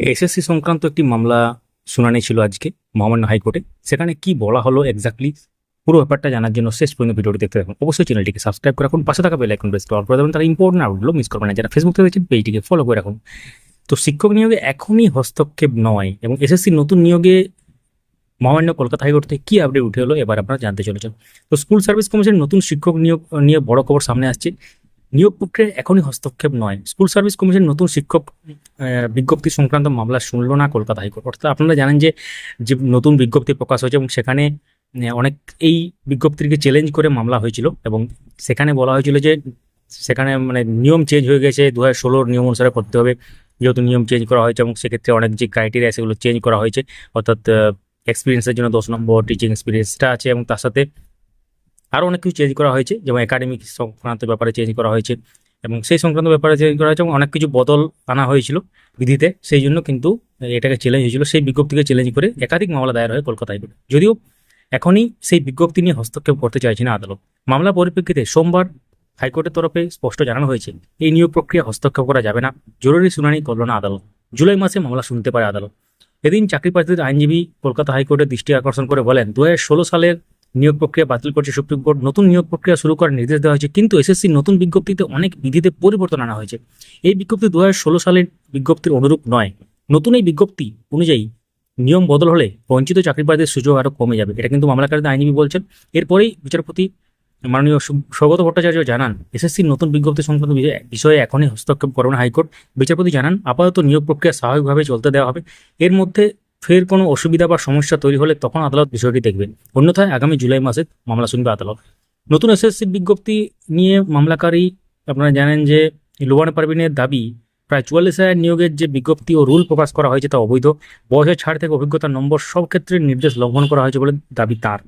SSC সংক্রান্ত একটি মামলা শুনানি ছিল আজকে, মহামান্য হাইকোর্টে। সেখানে কি বলা হলো এক্স্যাক্টলি পুরো ব্যাপারটা জানার জন্য শেষ পর্যন্ত ভিডিওটি দেখতে থাকুন। অবশ্যই চ্যানেলটিকে সাবস্ক্রাইব করে রাখুন, পাশে থাকা বেল আইকন প্রেস করে দেবেন। তারা ইম্পর্টেন্ট আপডেটগুলো মিস করবেন না। যারা ফেসবুক দেখছেন পেজটিকে ফলো করে রাখুন। তো শিক্ষক নিয়োগে এখনই হস্তক্ষেপ নয় এবং এসএসসি নতুন নিয়োগে মহামান্য কলকাতা হাইকোর্ট থেকে কী আপডেট উঠে হলো এবার আপনারা জানতে চলেছেন। তো স্কুল সার্ভিস কমিশনের নতুন শিক্ষক নিয়োগ, নিয়ে বড় খবর সামনে আসছে। নিয়োগ প্রক্রিয়ায় এখনই হস্তক্ষেপ নয়। স্কুল সার্ভিস কমিশন নতুন শিক্ষক বিজ্ঞপ্তি সংক্রান্ত মামলা শুনল না কলকাতা হাইকোর্ট। অর্থাৎ আপনারা জানেন যে যে নতুন বিজ্ঞপ্তি প্রকাশ হয়েছে এবং সেখানে অনেক, এই বিজ্ঞপ্তিকে চ্যালেঞ্জ করে মামলা হয়েছিল এবং সেখানে বলা হয়েছিল যে, সেখানে মানে নিয়ম চেঞ্জ হয়ে গেছে দু হাজার ষোলোর নিয়ম অনুসারে করতে হবে। যেহেতু নিয়ম চেঞ্জ করা হয়েছে এবং সেক্ষেত্রে অনেক যে ক্রাইটেরিয়া সেগুলো চেঞ্জ করা হয়েছে, অর্থাৎ এক্সপিরিয়েন্সের জন্য দশ নম্বর টিচিং এক্সপিরিয়েন্সটা আছে এবং তার সাথে আরও অনেক কিছু চেঞ্জ করা হয়েছে, যেমন একাডেমিক সংক্রান্ত ব্যাপারে চেঞ্জ করা হয়েছে এবং সেই সংক্রান্ত ব্যাপারে চেঞ্জ করা হয়েছে এবং অনেক কিছু বদল আনা হয়েছিল বিধিতে। সেই জন্য কিন্তু এটাকে চ্যালেঞ্জ হয়েছিল, সেই বিজ্ঞপ্তিকে চ্যালেঞ্জ করে একাধিক মামলা দায়ের হয় কলকাতা হাইকোর্টে যদিও এখনই সেই বিজ্ঞপ্তি নিয়ে হস্তক্ষেপ করতে চাইছে না আদালত। মামলা পরিপ্রেক্ষিতে সোমবার হাইকোর্টের তরফে স্পষ্ট জানানো হয়েছে, এই নিয়োগ প্রক্রিয়া হস্তক্ষেপ করা যাবে না, জরুরি শুনানি করল না আদালত। জুলাই মাসে মামলা শুনতে পারে আদালত। এদিন চাকরি প্রার্থীদের আইনজীবী কলকাতা হাইকোর্টের দৃষ্টি আকর্ষণ করে বলেন দু হাজার ষোলো সালের নিয়োগ প্রক্রিয়া বাতিল করছে সুপ্রিম কোর্ট। নতুন নিয়োগ প্রক্রিয়া শুরু করার নির্দেশ দেওয়া হয়েছে, কিন্তু এসএসসির নতুন বিজ্ঞপ্তিতে অনেক বিধিতে পরিবর্তন আনা হয়েছে। এই বিজ্ঞপ্তি দু হাজার ষোলো সালের বিজ্ঞপ্তির অনুরূপ নয়। নতুন এই বিজ্ঞপ্তি অনুযায়ী নিয়ম বদল হলে বঞ্চিত চাকরি প্রার্থীদের সুযোগ আরও কমে যাবে। এটা কিন্তু মামলাকারীদের আইনজীবী বলছেন। এরপরেই বিচারপতি মাননীয় সৌগত ভট্টাচার্য জানান, এসএসসির নতুন বিজ্ঞপ্তি সংক্রান্ত বিষয়ে- এখনই হস্তক্ষেপ করবে না হাইকোর্ট। বিচারপতি জানান, আপাতত নিয়োগ প্রক্রিয়া স্বাভাবিকভাবে চলতে দেওয়া হবে। এর মধ্যে ফের কোনো অসুবিধা বা সমস্যা তৈরি হলে তখন আদালত বিষয়টি দেখবেন। অন্যথায় আগামী জুলাই মাসে মামলা শুনবে আদালত। নতুন এসএসসি বিজ্ঞপ্তি নিয়ে মামলাকারী আপনারা জানেন যে লোবান পারভিনের দাবি, প্রায় চুয়াল্লিশ হাজার নিয়োগের যে বিজ্ঞপ্তি ও রুল প্রকাশ করা হয়েছে তা অবৈধ। বয়সের ছাড় থেকে অভিজ্ঞতার নম্বর সব ক্ষেত্রে নির্দেশ লঙ্ঘন করা হয়েছে বলে দাবি তার।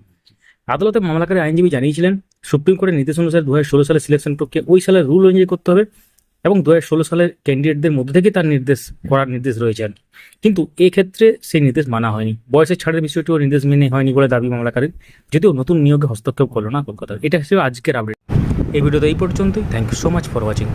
আদালতে মামলাকারী আইনজীবী জানিয়েছিলেন, সুপ্রিম কোর্টের নির্দেশ অনুসারে দু সালের সিলেকশন প্রক্রিয়া ওই সালের রুল অনুযায়ী করতে হবে। এবং দু হাজার ষোলো সালের ক্যান্ডিডেটদের মধ্যে থেকে তার নির্দেশ করার নির্দেশ রয়েছেন কিন্তু ক্ষেত্রে সেই নির্দেশ মানা হয়নি। বয়সের ছাড়ের বিষয়টিও নির্দেশ মেনে হয়নি বলে দাবি মামলাকারীর যদিও নতুন নিয়োগে হস্তক্ষেপ করল না কলকাতা এটা হিসেবে আজকের আপডেট এই ভিডিওতে এই পর্যন্তই। Thank you so much for watching